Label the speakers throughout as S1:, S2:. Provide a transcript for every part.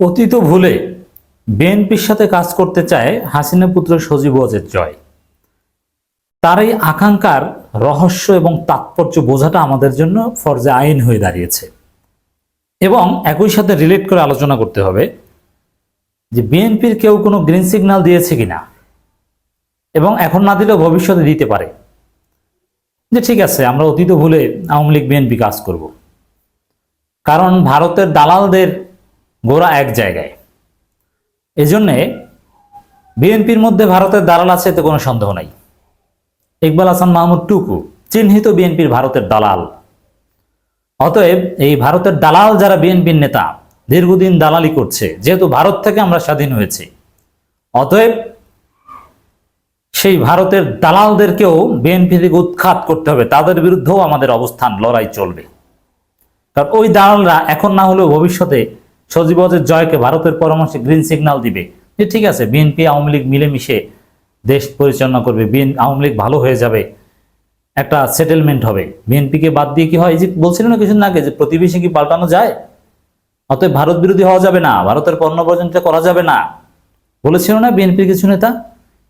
S1: অতীত ভুলে বিএনপির সাথে কাজ করতে চায় হাসিনা পুত্র সজীব ওয়াজেদ জয়। তার এই আকাঙ্ক্ষার রহস্য এবং তাৎপর্য বোঝাটা আমাদের জন্য ফরজে আইন হয়ে দাঁড়িয়েছে। এবং একই সাথে রিলেট করে আলোচনা করতে হবে যে বিএনপির কেউ কোনো গ্রিন সিগন্যাল দিয়েছে কিনা এবং এখন না দিলেও ভবিষ্যতে দিতে পারে। যে ঠিক আছে, আমরা অতীত ভুলে আওয়ামী লীগ বিএনপি কাজ করব। কারণ ভারতের দালালদের গোড়া এক জায়গায়। এজন্যে বিএনপির মধ্যে ভারতের দালাল আছে এতে কোনো সন্দেহ নাই। ইকবাল হাসান মাহমুদ টুকু, চিহ্নিত বিএনপির ভারতের দালাল। অতএব এই ভারতের দালাল যারা বিএনপির নেতা, দীর্ঘদিন দালালি করছে, যেহেতু ভারত থেকে আমরা স্বাধীন হয়েছি। অতএব সেই ভারতের দালালদেরকেও বিএনপি থেকে উৎখাত করতে হবে, তাদের বিরুদ্ধেও আমাদের অবস্থান, লড়াই চলবে। কারণ ওই দালালরা এখন না হলেও ভবিষ্যতে সজীবজের জয়কে ভারতের পরামর্শে গ্রিন সিগন্যাল দিবে। যে ঠিক আছে বিএনপি আওয়ামী লীগ মিলেমিশে দেশ পরিচালনা করবে বিএন আওয়ামী লীগ ভালো হয়ে যাবে, একটা সেটেলমেন্ট হবে। বিএনপিকে বাদ দিয়ে কি হয় যে বলছিলেন না কিছুদিন আগে যে প্রতিবেশী কি পাল্টানো যায়? অতএব ভারত বিরোধী হওয়া যাবে না, ভারতের পণ্য বর্জনটা করা যাবে না। বলেছিল না বিএনপির কিছু নেতা?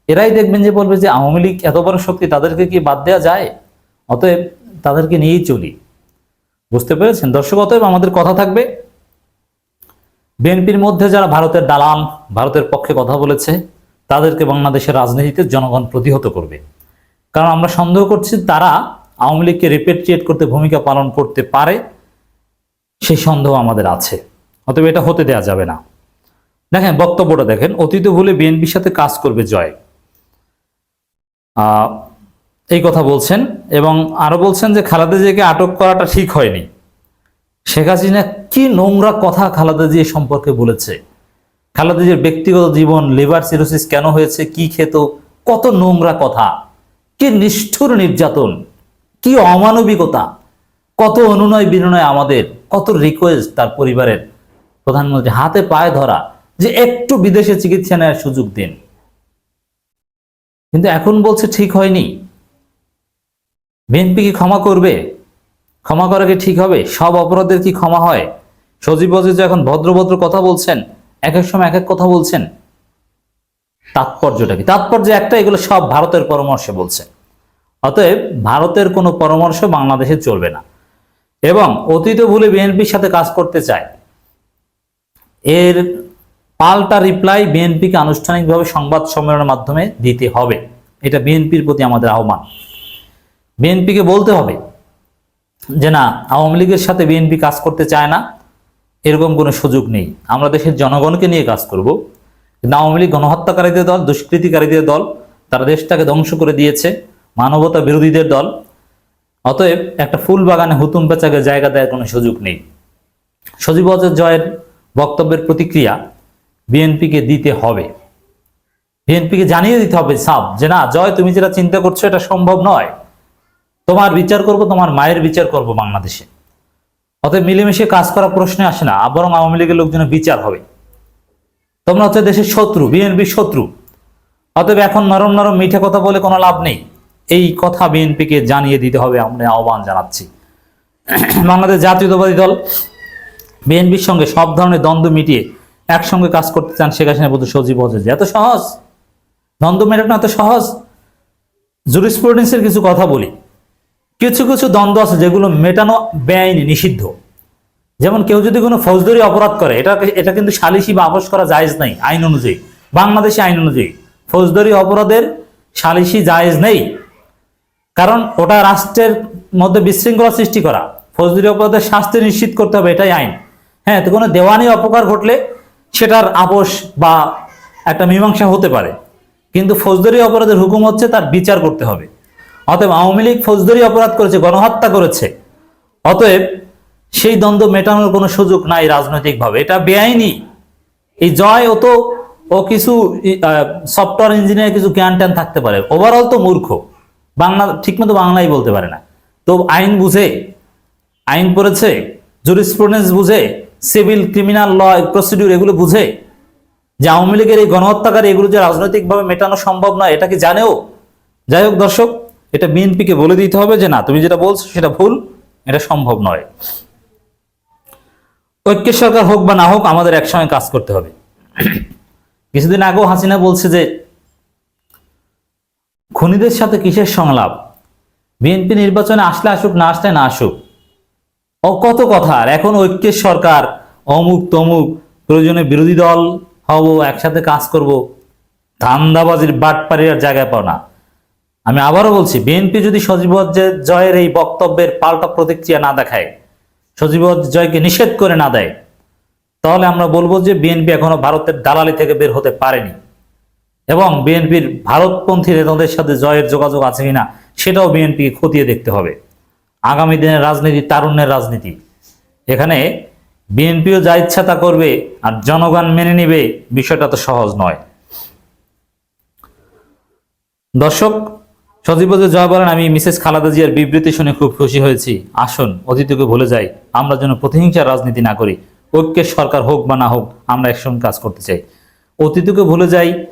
S1: এরাই দেখবেন যে বলবে যে আওয়ামী লীগ এত বড় শক্তি, তাদেরকে কি বাদ দেওয়া যায়? অতএব তাদেরকে নিয়েই চলি। বুঝতে পেরেছেন? দর্শক, অতএব আমাদের কথা থাকবে। বিএনপির মধ্যে যারা ভারতের দালাল, ভারতের পক্ষে কথা বলেছে, তাদেরকে বাংলাদেশের রাজনীতিতে জনগণ প্রতিহত করবে। কারণ আমরা সন্দেহ করছি তারা আওয়ামী লীগকে রিপেট্রিয়েট করতে ভূমিকা পালন করতে পারে, সেই সন্দেহ আমাদের আছে। অতএব এটা হতে দেওয়া যাবে না। দেখেন, বক্তব্যটা দেখেন, অতীত ভুলে বিএনপির সাথে কাজ করবে জয়। এই কথা বলছেন এবং আরও বলছেন যে খালেদা জিয়াকে আটক করাটা ঠিক হয়নি। শেখ হাসিনা কি নোংরা কথা খালেদা জিয়া সম্পর্কে বলেছে? খালেদা জিয়ার ব্যক্তিগত জীবন, লিভার সিরোসিস কেন হয়েছে, কি খেত, কত নোংরা কথা, কি নিষ্ঠুর নির্যাতন, কি অমানবিকতা, কত অনুনয় বিনয় আমাদের, কত রিকোয়েস্ট তার পরিবারের প্রধানমন্ত্রী হাতে পায়ে ধরা যে একটু বিদেশে চিকিৎসা নেওয়ার সুযোগ দিন। কিন্তু এখন বলছে ঠিক হয়নি। বিএনপি কি ক্ষমা করবে? ক্ষমা করা কি ঠিক হবে? সব অপরাধের কি ক্ষমা হয়? সজীব যে এখন ভদ্র ভদ্র কথা বলছেন, এক এক সময় এক এক কথা বলছেন, তাৎপর্যটা কি? তাৎপর্য একটা, এগুলো সব ভারতের পরামর্শে বলছে। অতএব ভারতের কোনো পরামর্শ বাংলাদেশে চলবে না। এবং অতীত ভুলে বিএনপির সাথে কাজ করতে চায়। এর পাল্টা রিপ্লাই বিএনপিকে আনুষ্ঠানিকভাবে সংবাদ সম্মেলনের মাধ্যমে দিতে হবে। এটা বিএনপির প্রতি আমাদের আহ্বান। বিএনপিকে বলতে হবে যে না, আওয়ামী লীগের সাথে বিএনপি কাজ করতে চায় না, এরকম কোনো সুযোগ নেই। আমরা দেশের জনগণকে নিয়ে কাজ করব। কিন্তু আওয়ামী লীগ গণহত্যাকারীদের দল, দুষ্কৃতিকারীদের দল, তারা দেশটাকে ধ্বংস করে দিয়েছে, মানবতা বিরোধীদের দল। অতএব একটা ফুল বাগানে হুতুম পেঁচাকে জায়গা দেওয়ার কোনো সুযোগ নেই। সজীব ওয়াজেদ জয়ের বক্তব্যের প্রতিক্রিয়া বিএনপিকে দিতে হবে। বিএনপিকে জানিয়ে দিতে হবে সাব যে না, জয় তুমি যেটা চিন্তা করছ এটা সম্ভব নয়। তোমার বিচার করব, তোমার মায়ের বিচার করব বাংলাদেশে। অতএব মিলেমিশে কাজ করা প্রশ্নে আসে না বরং আওয়ামী লীগের লোকজনের বিচার হবে। তোমরা হচ্ছে দেশের শত্রু, বিএনপির শত্রু। অতএব এখন নরম নরম মিঠে কথা বলে কোনো লাভ নেই। এই কথা বিএনপিকে জানিয়ে দিতে হবে, আমরা আহ্বান জানাচ্ছি। বাংলাদেশ জাতীয়তাবাদী দল, বিএনপির সঙ্গে সব ধরনের দ্বন্দ্ব মিটিয়ে একসঙ্গে কাজ করতে চান শেখ হাসিনা বলতে সজীব হচ্ছে এত সহজ? দ্বন্দ্ব মেটানো এত সহজ? জুরিসপ্রুডেন্সের কিছু কথা বলি। কিছু কিছু দ্বন্দ্ব আছে যেগুলো মেটানো বেআইনি, নিষিদ্ধ। যেমন কেউ যদি কোনো ফৌজদারি অপরাধ করে, এটা এটা কিন্তু সালিসি বা আপোষ করা জায়েজ নাই, আইন অনুযায়ী। বাংলাদেশি আইন অনুযায়ী। ফৌজদারি অপরাধের সালিসি জায়েজ নেই। কারণ ওটা রাষ্ট্রের মধ্যে বিশৃঙ্খলা সৃষ্টি করা। ফৌজদারি অপরাধের শাস্তি নিশ্চিত করতে হবে, এটাই আইন। হ্যাঁ তো কোনো দেওয়ানি অপকার ঘটলে সেটার আপোষ বা একটা মীমাংসা হতে পারে। কিন্তু ফৌজদারি অপরাধের হুকুম হচ্ছে তার বিচার করতে হবে। অতএব আওয়ামী লীগ ফৌজদারি অপরাধ করেছে, গণহত্যা করেছে। অতএব সেই দ্বন্দ্ব মেটানোর কোনো সুযোগ নাই রাজনৈতিকভাবে। এটা বেআইনি। এই জয় ও তো, ও কিছু সফটওয়্যার ইঞ্জিনিয়ার কিছু জ্ঞান ট্যান থাকতে পারে। ওভারঅল তো মূর্খ। বাংলা, ঠিকমতো বাংলাই বলতে পারে না। তো আইন বুঝে, আইন পড়েছে জুরিসপ্রুডেন্স বুঝে সিভিল ক্রিমিনাল ল প্রসিডিউর এগুলো বুঝে যে আওয়ামী লীগের এই গণহত্যাকারী এগুলো যে রাজনৈতিকভাবে মেটানো সম্ভব নয়, এটা কি জানেও? যাই হোক দর্শক এটা বিএনপিকে বলে দিতে হবে যে না, তুমি যেটা বলছো সেটা ভুল, এটা সম্ভব নয়। ঐক্যের সরকার হোক বা না হোক, আমাদের একসঙ্গে কাজ করতে হবে। কিছুদিন আগেও হাসিনা বলছে যে, খুনিদের সাথে কিসের সংলাপ? বিএনপি নির্বাচনে আসলে আসুক, না আসলে না আসুক। ও কত কথা, আর এখন ঐক্যের সরকার, অমুক তমুক, প্রয়োজনে বিরোধী দল হব, একসাথে কাজ করব, ধান্দাবাজির বাটপাড়ির জায়গায় পাও না। আমি আবারও বলছি, বিএনপি যদি সজীব জয়ের এই বক্তব্যের পাল্টা প্রতিক্রিয়া না দেখায়, সজীব জয়কে নিষেধ করে না দেয়, তাহলে আমরা বলব যে বিএনপি এখনও ভারতের দালালি থেকে বের হতে পারেনি। এবং বিএনপির ভারতপন্থী নেতাদের সাথে জয়ের যোগাযোগ আছে কিনা, সেটাও বিএনপিকে খতিয়ে দেখতে হবে। আগামী দিনের রাজনীতি তারুণ্যের রাজনীতি। এখানে বিএনপিও যা ইচ্ছা তা করবে আর জনগণ মেনে নিবে, বিষয়টা তো সহজ নয়। দর্শক সজীব জয় বলেন, আমি মিসেস খালাদা জিয়ার বিবৃতি শুনে খুব খুশি হয়েছি। আসুন, অতীতকে ভুলে যাই। আমরা যেন প্রতিহিংসার রাজনীতি না করি। ঐক্যের সরকার হোক বা না হোক, আমরা একসঙ্গে কাজ করতে চাই। অতীতকে ভুলে যাই,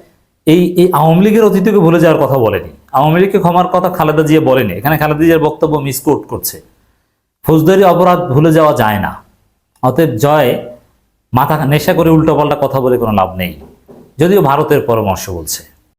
S1: এই এই আওয়ামী লীগের অতীতকে ভুলে যাওয়ার কথা বলেনি। আওয়ামী লীগকে ক্ষমার কথা খালেদা জিয়া বলেনি। এখানে খালেদা জিয়ার বক্তব্য মিসকোট করছে। ফৌজদারি অপরাধ ভুলে যাওয়া যায় না। অতএব জয়, মাথা নেশা করে উল্টোপাল্টা কথা বলে কোনো লাভ নেই। যদিও ভারতের পরামর্শ বলছে।